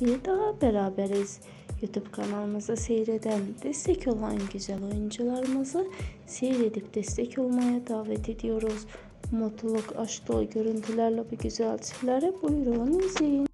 Yine daha beraberiz. YouTube kanalımızı seyreden, destek olan güzel oyuncularımızı seyredip destek olmaya davet ediyoruz. Mutluluk, aşk dolu görüntülerle bu güzel çiftlere buyurun izleyin.